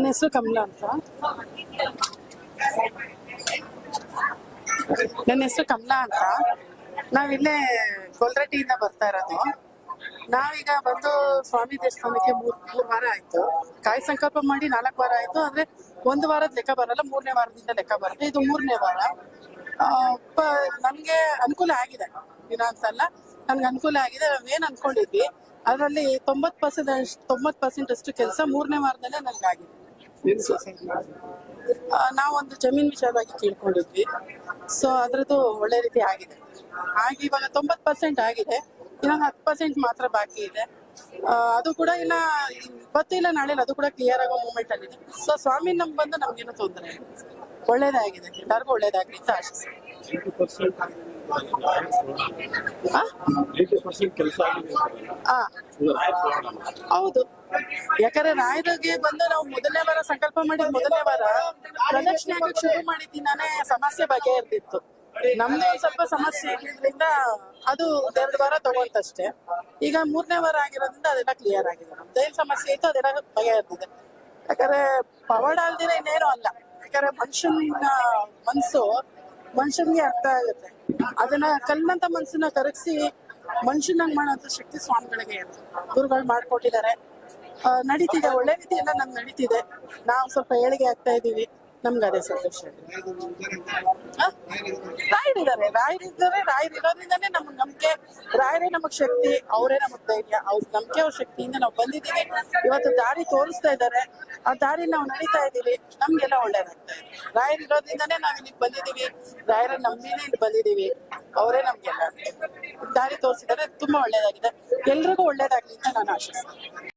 ನನ್ನ ಹೆಸರು ಕಮಲಾ ಅಂತ. ನನ್ನ ಹೆಸರು ಕಮಲಾ ಅಂತ. ನಾವಿಲ್ಲೇ ಗೊಲ್ರಟ್ಟಿಯಿಂದ ಬರ್ತಾ ಇರೋದು. ನಾವೀಗ ಬಂದು ಸ್ವಾಮಿ ದೇವಸ್ಥಾನಕ್ಕೆ ಮೂರ್ ಮೂರ್ ವಾರ ಆಯ್ತು. ಕಾಯಿ ಸಂಕಲ್ಪ ಮಾಡಿ ನಾಲ್ಕು ವಾರ ಆಯ್ತು. ಅಂದ್ರೆ ಒಂದು ವಾರದ ಲೆಕ್ಕ ಬರಲ್ಲ, ಮೂರನೇ ವಾರದಿಂದ ಲೆಕ್ಕ ಬರುತ್ತೆ ಇದು ಮೂರನೇ ವಾರ. ನಮ್ಗೆ ಅನುಕೂಲ ಆಗಿದೆ. ದಿನ ಅಂತಲ್ಲ ನನ್ಗೆ ಅನುಕೂಲ ಆಗಿದೆ. ನಾವೇನ್ ಅನ್ಕೊಂಡಿದ್ವಿ, ಅದರಲ್ಲಿ ತೊಂಬತ್ ಪರ್ಸೆಂಟ್ ತೊಂಬತ್ ಪರ್ಸೆಂಟ್ ಅಷ್ಟು ಕೆಲಸ ಮೂರನೇ ವಾರದಲ್ಲೇ ನನ್ಗೆ ಆಗಿದೆ. ನಾವೊಂದು ಜಮೀನ್ ವಿಚಾರವಾಗಿ ಕೇಳ್ಕೊಂಡಿದ್ವಿ ಸೊ ಅದ್ರದ್ದು ಒಳ್ಳೆ ರೀತಿ ಆಗಿದೆ. ಹಾಗೆ ಇವಾಗ ತೊಂಬತ್ ಪರ್ಸೆಂಟ್ ಆಗಿದೆ. ಇನ್ನೊಂದು ಹತ್ತು ಪರ್ಸೆಂಟ್ ಮಾತ್ರ ಬಾಕಿ ಇದೆ. ಅದು ಕೂಡ ಇನ್ನ ಇವತ್ತು ಇಲ್ಲ, ನಾಳೆ ಅದು ಕೂಡ ಕ್ಲಿಯರ್ ಆಗೋ ಮೂಮೆಂಟ್ ಅಲ್ಲಿ ಸೊ ಸ್ವಾಮಿ ನಮ್ ಬಂದು ನಮ್ಗೇನು ತೊಂದರೆ ಒಳ್ಳೇದಾಗಿದೆ. ಎಲ್ಲರಿಗೂ ಒಳ್ಳೇದಾಗ್ಲಿ ಅಂತ ಆಶಿಸ್ತೀನಿ. ಹೌದು. ಯಾಕಂದ್ರೆ ರಾಯರಿಗೆ ಬಂದು ನಾವು ಮೊದಲನೇ ವಾರ ಸಂಕಲ್ಪ ಮಾಡಿದ ಮೊದಲನೇ ವಾರ ಪ್ರದಕ್ಷಿಣೆ ಆಗಕ್ಕೆ ಶುರು ಮಾಡಿದ್ದೀನಾನೇ ಸಮಸ್ಯೆ ಬಗೆಹರ್ದಿತ್ತು. ನಮ್ದು ಒಂದ್ ಸ್ವಲ್ಪ ಸಮಸ್ಯೆ ಇದ್ರಿಂದ ಅದು ಎರಡು ವಾರ ತಗೊಂತಷ್ಟೇ. ಈಗ ಮೂರನೇ ವಾರ ಆಗಿರೋದ್ರಿಂದ ಅದೆಲ್ಲ ಕ್ಲಿಯರ್ ಆಗಿದೆ. ನಮ್ದು ಏನ್ ಸಮಸ್ಯೆ ಇತ್ತು ಅದೆಲ್ಲ ಬಗೆ ಇರ್ತದೆ ಯಾಕಂದ್ರೆ ಪವಾಡ ಅಲ್ದಿರ ಇನ್ನೇನು ಅಲ್ಲ. ಯಾಕಂದ್ರೆ ಮನುಷ್ಯನ ಮನ್ಸು ಮನುಷ್ಯನ್ಗೆ ಅರ್ಥ ಆಗುತ್ತೆ. ಅದನ್ನ ಕಲ್ಲಂತ ಮನ್ಸನ್ನ ಕರಗಿಸಿ ಮನುಷ್ಯನಂಗ್ ಮಾಡೋಂಥ ಶಕ್ತಿ ಸ್ವಾಮಿಗಳಿಗೆ ಗುರುಗಳು ಮಾಡ್ಕೊಟ್ಟಿದ್ದಾರೆ. ನಡೀತಿದೆ, ಒಳ್ಳೆ ರೀತಿಯಿಂದ ನಮ್ಗೆ ನಡೀತಿದೆ. ನಾವು ಸ್ವಲ್ಪ ಏಳಿಗೆ ಆಗ್ತಾ ಇದೀವಿ. ನಮ್ಗೆ ಅದೇ ಸಂತೋಷ? ರಾಯರಿದ್ದಾರೆ ರಾಯರಿದ್ದಾರೆ ರಾಯರಿರೋದ್ರಿಂದಾನೆ ನಮ್ಗೆ ನಂಬಿಕೆ, ರಾಯರೇ ನಮಗ್ ಶಕ್ತಿ, ಅವರೇ ನಮಗ್ ಧೈರ್ಯ, ಅವ್ರ ನಂಬಿಕೆ ಅವ್ರ ಶಕ್ತಿಯಿಂದ ನಾವು ಬಂದಿದ್ದೀವಿ. ಇವತ್ತು ದಾರಿ ತೋರಿಸ್ತಾ ಇದ್ದಾರೆ. ಆ ದಾರಿ ನಾವು ನಡೀತಾ ಇದ್ದೀವಿ. ನಮ್ಗೆಲ್ಲ ಒಳ್ಳೇದಾಗ್ತಾ ಇದೆ. ರಾಯರಿರೋದ್ರಿಂದಾನೆ ನಾವ್ ಇಲ್ಲಿಗೆ ಬಂದಿದ್ದೀವಿ. ರಾಯರ ನಂಬಿನೇ ಇಲ್ಲಿ ಬಂದಿದ್ದೀವಿ. ಅವರೇ ನಮ್ಗೆಲ್ಲ ದಾರಿ ತೋರಿಸಿದ್ದಾರೆ. ತುಂಬಾ ಒಳ್ಳೇದಾಗಿದೆ. ಎಲ್ರಿಗೂ ಒಳ್ಳೇದಾಗ್ಲಿ ಅಂತ ನಾನು ಆಶಿಸ್ತೀನಿ.